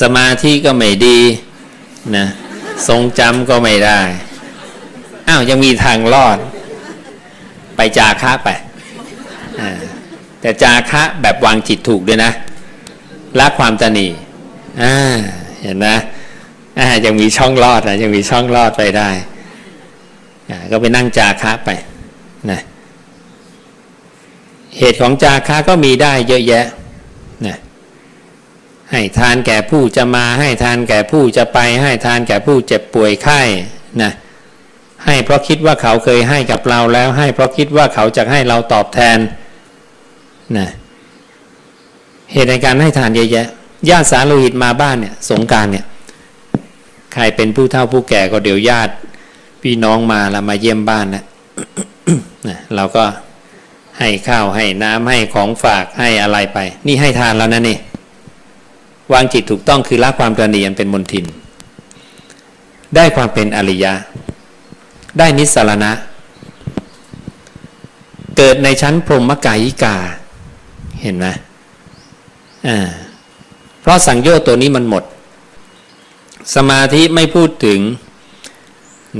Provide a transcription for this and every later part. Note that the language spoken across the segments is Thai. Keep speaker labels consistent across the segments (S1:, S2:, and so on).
S1: สมาธิก็ไม่ดีนะทรงจำก็ไม่ได้ อ้าว ยังมีทางรอด ไปจาคะไป แต่จาคะแบบวางจิตถูกด้วยนะละความตนีอ่าเห็นไหมอ่ายังมีช่องรอดนะยังมีช่องรอดไปได้ก็ไปนั่งจาคะไปนะเหตุของจาคะก็มีได้เยอะแยะนะ ให้ทานแก่ผู้จะมา ให้ทานแก่ผู้จะไป ให้ทานแก่ผู้เจ็บป่วยไข้นะให้เพราะคิดว่าเขาเคยให้กับเราแล้ว ให้เพราะคิดว่าเขาจะให้เราตอบแทนนะเหตุในการให้ทานเยอะแยะญาติสาโลหิตมาบ้านเนี่ยสงการเนี่ยใครเป็นผู้เฒ่าผู้แก่ก็เดี๋ยวญาติพี่น้องมาแล้วมาเยี่ยมบ้านนะนะเราก็ให้ข้าวให้น้ำให้ของฝากให้อะไรไป นี่ให้ทานแล้วนะนี่ วางจิตถูกต้องคือละความตระหนีอันเป็นมนทิน ได้ความเป็นอริยะ ได้นิสสารณะ เกิดในชั้นพรหมกายิกา เห็นไหมอ่าเพราะสังโยชน์ตัวนี้มันหมด สมาธิไม่พูดถึง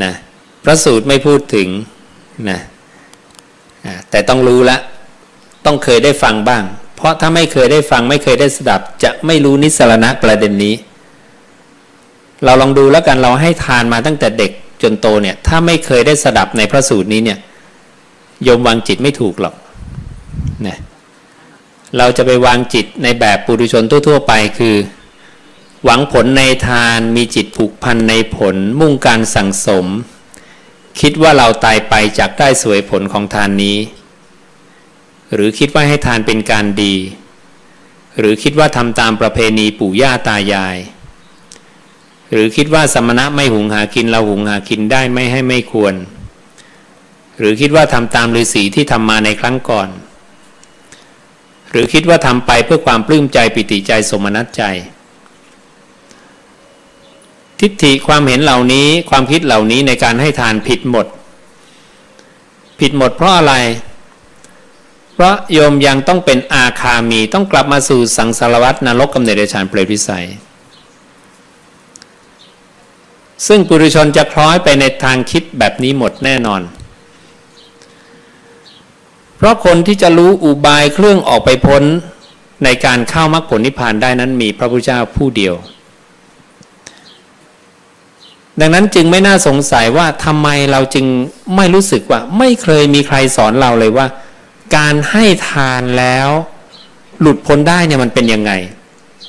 S1: นะพระสูตรไม่พูดถึงนะแต่ต้องรู้ละ ต้องเคยได้ฟังบ้าง ราะถ้าไม่เคยได้ฟังไม่เคยได้สดับ จะไม่รู้นิสรณะประเด็นนี้ เราลองดูแล้วกันเราให้ทานมาตั้งแต่เด็กจนโตเนี่ยถ้าไม่เคยได้สดับในพระสูตรนี้เนี่ยโยมวางจิตไม่ถูกหรอกนะเราจะไปวางจิตในแบบปุถุชนทั่ว ๆ ไปคือ หวังผลในทานมีจิตผูกพันในผลมุ่งการสั่งสม คิดว่าเราตายไปจากได้สวยผลของทานนี้ หรือคิดว่าให้ทานเป็นการดี หรือคิดว่าทำตามประเพณีปู่ย่าตายาย หรือคิดว่าสมณะไม่หุงหากินเราหุงหากินได้ไม่ให้ไม่ควร หรือคิดว่าทำตามฤาษีที่ทำมาในครั้งก่อน หรือคิดว่าทำไปเพื่อความปลื้มใจปิติใจสมนัตใจ ทิฏฐิความเห็นเหล่านี้ความคิดเหล่านี้ในการให้ทานผิดหมด ผิดหมดเพราะอะไรเพราะโยมยังต้องเป็นอาคามีต้องกลับมาสู่สังสารวัตนรกกำเนิดเดชานเปรตวิสัย ซึ่งปุถุชนจะคล้อยไปในทางคิดแบบนี้หมดแน่นอน เพราะคนที่จะรู้อุบายเครื่องออกไปพ้นในการเข้ามรรคผลนิพพานได้นั้นมีพระพุทธเจ้าผู้เดียว ดังนั้นจึงไม่น่าสงสัยว่าทำไมเราจึงไม่รู้สึกว่า ไม่เคยมีใครสอนเราเลยว่า การให้ทานแล้ว หลุดพ้นได้เนี่ยมันเป็นยังไง